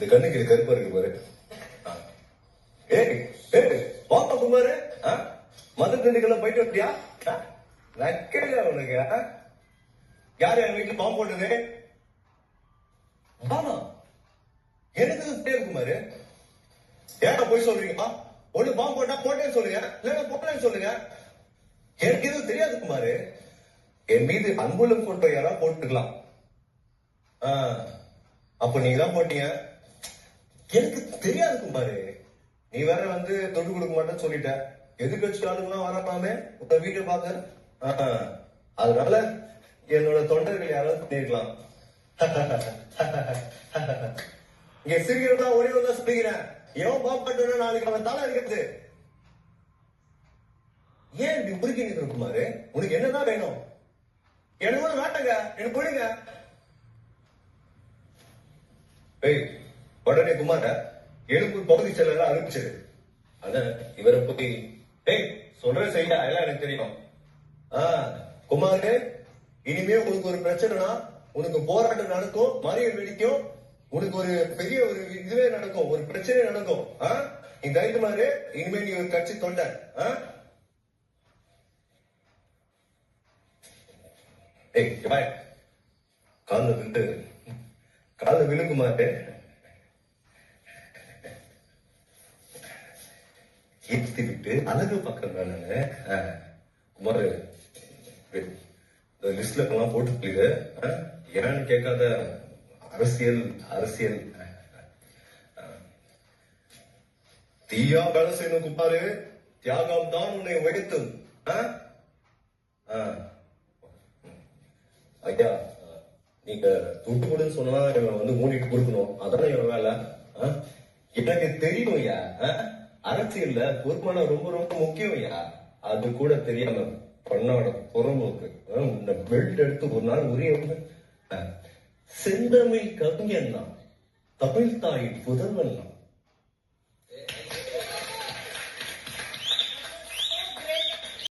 இந்த கண்ணுக்கு இது கருப்பா இருக்கு பாரு. ஆ. ஏய் ஏய் பாப்பா குமாரு ஆ? திண்டுக்கெல்லாம் போயிட்டு வந்தியா? நக்கல உனக்கு ஆ? யார் என் வீட்டுல பாம்பு போட்டது? ஆமா எனக்கு பேர் குமாரு. ஏன் போய் சொல்றீங்க? ஒண்ணு பாம்பு போட்டா போட்டேன்னு சொல்லுங்க இல்லைன்னா போட்டேன்னு சொல்லுங்க. எனக்கு எதுவும் தெரியாது குமாரு. என் மீது அன்புள்ள போட்டோ யாரா போட்டுக்கலாம். ஆ, அப்ப நீங்க தான் போட்டீங்க? எனக்கு தெரியாது பாரு. நீ வேற வந்து தொட்டு கொடுக்க மாட்டேன்னு சொல்லிட்ட. எதுக்கு ஆளுங்களாம் வரப்பாமே. உங்க வீட்டை பார்க்க. அதனால என்னோட தொண்டர்கள் யாராவது பண்ணிருக்கலாம். இங்க சிரிக்கிறதா ஒரே ஒரு தான் சொல்லிக்கிறேன் எவன் பாப்பாட்டு நாளைக்கு அவன் தலை இருக்கிறது ஏன் இப்படி முறுக்கி நிற்கிற குமாரு உனக்கு என்னதான் வேணும்? எனக்கு ஒண்ணு வேண்டாங்க எனக்கு கொடுங்க ஏய் உடனே குமார எழுப்பூர் பகுதி செயலர் அறிவிச்சது அதான் இவரை பத்தி ஏய் சொல்ற செய்ய அதெல்லாம் எனக்கு தெரியும். ஆ குமாரு இனிமே உனக்கு ஒரு பிரச்சனைனா உனக்கு போராட்டம் நடக்கும் மறியல் வெடிக்கும் உனக்கு ஒரு பெரிய ஒரு இதுவே நடக்கும் ஒரு பிரச்சனை நடக்கும். ஆ நீ தைரியமாரு இனிமே நீ ஒரு கட்சி தொண்டர் ஆ? ஏய் பாய் கால விட்டு கால ஈர்த்தி விட்டு அழகு பக்கம் நானு குமார் இந்த லிஸ்ட்ல எல்லாம் போட்டுக்கீங்க ஏன்னு கேட்காத அரசியல் அரசியல் தீயா வேலை செய்யணும் குப்பாரு தியாகம் தான் உன்னை உயர்த்தும் ஆ? ஐயா நீங்க துட்டு கொடுன்னு சொன்னா இவன் வந்து மூடிட்டு கொடுக்கணும் அதானே இவன் வேலை ஆ? எனக்கு தெரியும் ஐயா ஆ? அரசியல்ல பொறுப்பான ரொம்ப ரொம்ப முக்கியம் ஐயா. அது கூட தெரியாம பொண்ணோட புறம்போக்கு இந்த பெல்ட் எடுத்து ஒரு நாள் உரிய செந்தமிழ் கவிஞன் தான். தமிழ் தாயின் புதல்வன் தான்.